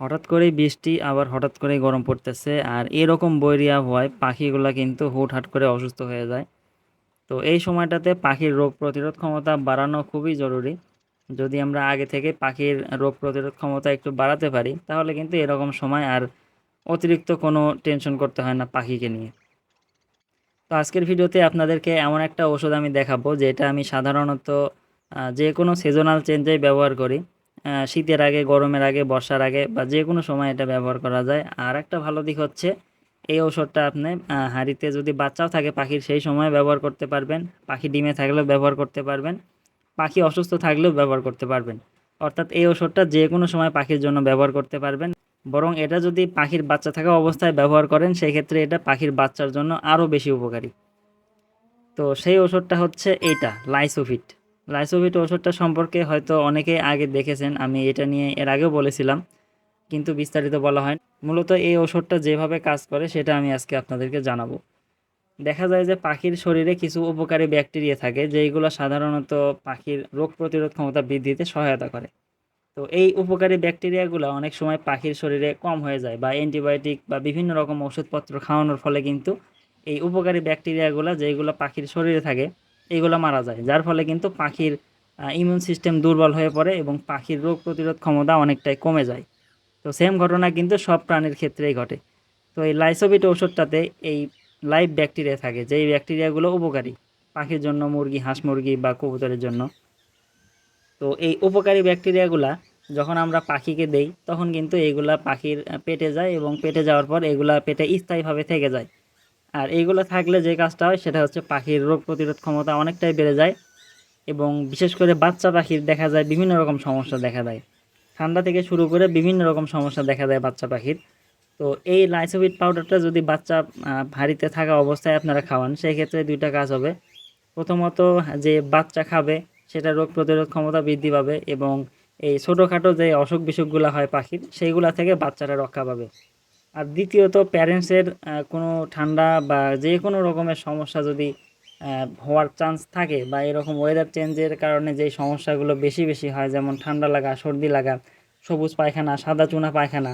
হঠাৎ করেই বৃষ্টি, আবার হঠাৎ করেই গরম পড়তেছে। আর এরকম বৈরিয়া আবহাওয়ায় পাখিগুলা কিন্তু হুটহাট করে অসুস্থ হয়ে যায়। তো এই সময়টাতে পাখির রোগ প্রতিরোধ ক্ষমতা বাড়ানো খুবই জরুরি। যদি আমরা আগে থেকে পাখির রোগ প্রতিরোধ ক্ষমতা একটু বাড়াতে পারি, তাহলে কিন্তু এরকম সময় আর অতিরিক্ত কোনো টেনশন করতে হয় না পাখিকে নিয়ে। তো আজকের ভিডিওতে আপনাদেরকে এমন একটা ওষুধ আমি দেখাবো, যেটা আমি সাধারণত যে কোনো সিজনাল চেঞ্জেই ব্যবহার করি। শীতের আগে, গরমের আগে, বর্ষার আগে বা যে কোনো সময় এটা ব্যবহার করা যায়। আর একটা ভালো দিক হচ্ছে, এই ওষুধটা আপনি হাঁড়িতে যদি বাচ্চাও থাকে, পাখির সেই সময় ব্যবহার করতে পারবেন। পাখি ডিমে থাকলেও ব্যবহার করতে পারবেন। পাখি অসুস্থ থাকলেও ব্যবহার করতে পারবেন। অর্থাৎ এই ওষুধটা যে কোনো সময় পাখির জন্য ব্যবহার করতে পারবেন। বরং এটা যদি পাখির বাচ্চা থাকা অবস্থায় ব্যবহার করেন সেই ক্ষেত্রে এটা পাখির বাচ্চার জন্য আরও বেশি উপকারী। তো সেই ওষুধটা হচ্ছে এইটা, লাইসোফিট। লাইসোফিট ওষুধটা সম্পর্কে হয়তো অনেকেই আগে দেখেছেন, আমি এটা নিয়ে এর আগেও বলেছিলাম, কিন্তু বিস্তারিত বলা হয় মূলত এই ওষুধটা যেভাবে কাজ করে সেটা আমি আজকে আপনাদেরকে জানাব। দেখা যায় যে পাখির শরীরে কিছু উপকারী ব্যাকটেরিয়া থাকে, যেইগুলো সাধারণত পাখির রোগ প্রতিরোধ ক্ষমতা বৃদ্ধিতে সহায়তা করে। তো এই উপকারী ব্যাকটেরিয়াগুলো অনেক সময় পাখির শরীরে কম হয়ে যায় বা অ্যান্টিবায়োটিক বা বিভিন্ন রকম ওষুধপত্র খাওয়ানোর ফলে কিন্তু এই উপকারী ব্যাকটেরিয়াগুলো যেগুলো পাখির শরীরে থাকে এইগুলো মারা যায়, যার ফলে কিন্তু পাখির ইমিউন সিস্টেম দুর্বল হয়ে পড়ে এবং পাখির রোগ প্রতিরোধ ক্ষমতা অনেকটাই কমে যায়। তো সেম ঘটনা কিন্তু সব প্রাণীর ক্ষেত্রেই ঘটে। তো এই লাইসোবিট ঔষধটাতে এই লাইভ ব্যাকটেরিয়া থাকে, যেই ব্যাকটেরিয়াগুলো উপকারী পাখির জন্য, মুরগি, হাঁস মুরগি বা কবুতরের জন্য। তো এই উপকারী ব্যাকটেরিয়াগুলা যখন আমরা পাখিকে দেই, তখন কিন্তু এইগুলা পাখির পেটে যায় এবং পেটে যাওয়ার পর এগুলা পেটে স্থায়ীভাবে থেকে যায়। আর এইগুলো থাকলে যে কাজটা হয় সেটা হচ্ছে পাখির রোগ প্রতিরোধ ক্ষমতা অনেকটাই বেড়ে যায় এবং বিশেষ করে বাচ্চা পাখির দেখা যায় বিভিন্ন রকম সমস্যা দেখা দেয়। ঠান্ডা থেকে শুরু করে বিভিন্ন রকম সমস্যা দেখা দেয় বাচ্চা পাখির। তো এই লাইসোভিট পাউডারটা যদি বাচ্চা ভারীতে থাকা অবস্থায় আপনারা খাওয়ান সেই ক্ষেত্রে দুইটা কাজ হবে। প্রথমত যে বাচ্চা খাবে, সেটা রোগ প্রতিরোধ ক্ষমতা বৃদ্ধি পাবে এবং এই ছোটোখাটো যে অসুখ বিসুখগুলো হয় পাখির, সেইগুলা থেকে বাচ্চারা রক্ষা পাবে। আর দ্বিতীয়ত প্যারেন্টসের কোনো ঠান্ডা বা যে কোনো রকমের সমস্যা যদি হওয়ার চান্স থাকে বা এরকম ওয়েদার চেঞ্জের কারণে যেই সমস্যাগুলো বেশি বেশি হয়, যেমন ঠান্ডা লাগা, সর্দি লাগা, সবুজ পায়খানা, সাদা চুনা পায়খানা,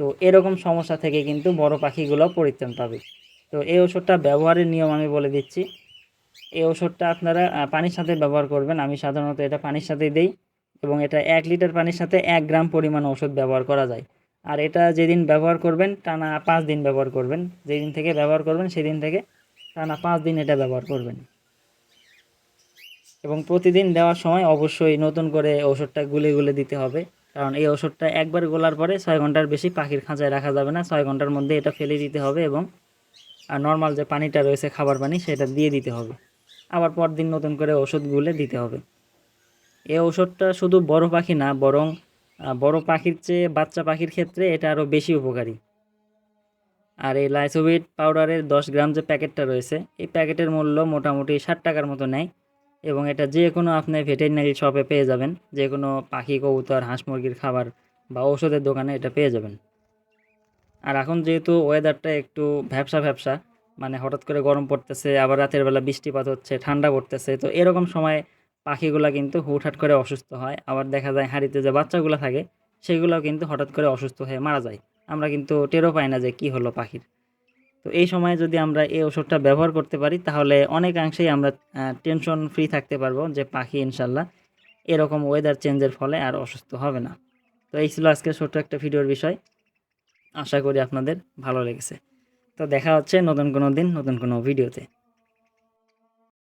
তো এরকম সমস্যা থেকে কিন্তু বড় পাখিগুলো পরিত্রাণ পাবে। তো এই ওষুধটা ব্যবহারের নিয়ম আমি বলে দিচ্ছি। এই ওষুধটা আপনারা পানির সাথে ব্যবহার করবেন। আমি সাধারণত এটা পানির সাথেই দেই এবং এটা এক লিটার পানির সাথে এক গ্রাম পরিমাণ ওষুধ ব্যবহার করা যায়। আর এটা যেদিন ব্যবহার করবেন, টানা পাঁচ দিন ব্যবহার করবেন। যেদিন থেকে ব্যবহার করবেন, সেদিন থেকে টানা পাঁচ দিন এটা ব্যবহার করবেন। এবং প্রতিদিন দেওয়ার সময় অবশ্যই নতুন করে ওষুধটা গুলে গুলে দিতে হবে। কারণ এই ওষুধটা একবার গোলার পরে ছয় ঘণ্টার বেশি পাখির খাঁচায় রাখা যাবে না। ছয় ঘণ্টার মধ্যে এটা ফেলে দিতে হবে এবং, আর নর্মাল যে পানিটা রয়েছে খাবার পানি, সেটা দিয়ে দিতে হবে। আবার পরদিন নতুন করে ওষুধ গুলে দিতে হবে। এই ওষুধটা শুধু বড় পাখি না, বরং বড় পাখির চেয়ে বাচ্চা পাখির ক্ষেত্রে এটা আরও বেশি উপকারী। আর এই লাইসোভিট পাউডারের দশ গ্রাম যে প্যাকেটটা রয়েছে, এই প্যাকেটের মূল্য মোটামুটি ষাট টাকার মতো নেয় এবং এটা যে কোনো আপনি ভেটেরিনারি শপে পেয়ে যাবেন। যে কোনো পাখি, কবুতর, হাঁস মুরগির খাবার বা ওষুধের দোকানে এটা পেয়ে যাবেন। আর এখন যেহেতু ওয়েদারটা একটু ভ্যাবসা ভ্যাবসা মানে হঠাৎ করে গরম পড়তেছে, আবার রাতের বেলা বৃষ্টিপাত হচ্ছে, ঠান্ডা পড়তেছে, তো এরকম সময় পাখিগুলা কিন্তু হুটহাট করে অসুস্থ হয়। আবার দেখা যায় হাঁড়িতে যে বাচ্চাগুলো থাকে, সেগুলোও কিন্তু হঠাৎ করে অসুস্থ হয়ে মারা যায়। আমরা কিন্তু টেরও পাই না যে কি হলো পাখির। তো এই সময় যদি আমরা এই ওষুধটা ব্যবহার করতে পারি, তাহলে অনেকাংশেই আমরা টেনশন ফ্রি থাকতে পারব যে পাখি ইনশাল্লাহ এরকম ওয়েদার চেঞ্জের ফলে আর অসুস্থ হবে না। তো এই ছিল আজকের ছোট্ট একটা ভিডিওর বিষয়। আশা করি আপনাদের ভালো লেগেছে। তো দেখা হচ্ছে নতুন কোনো দিন, নতুন কোনো ভিডিওতে।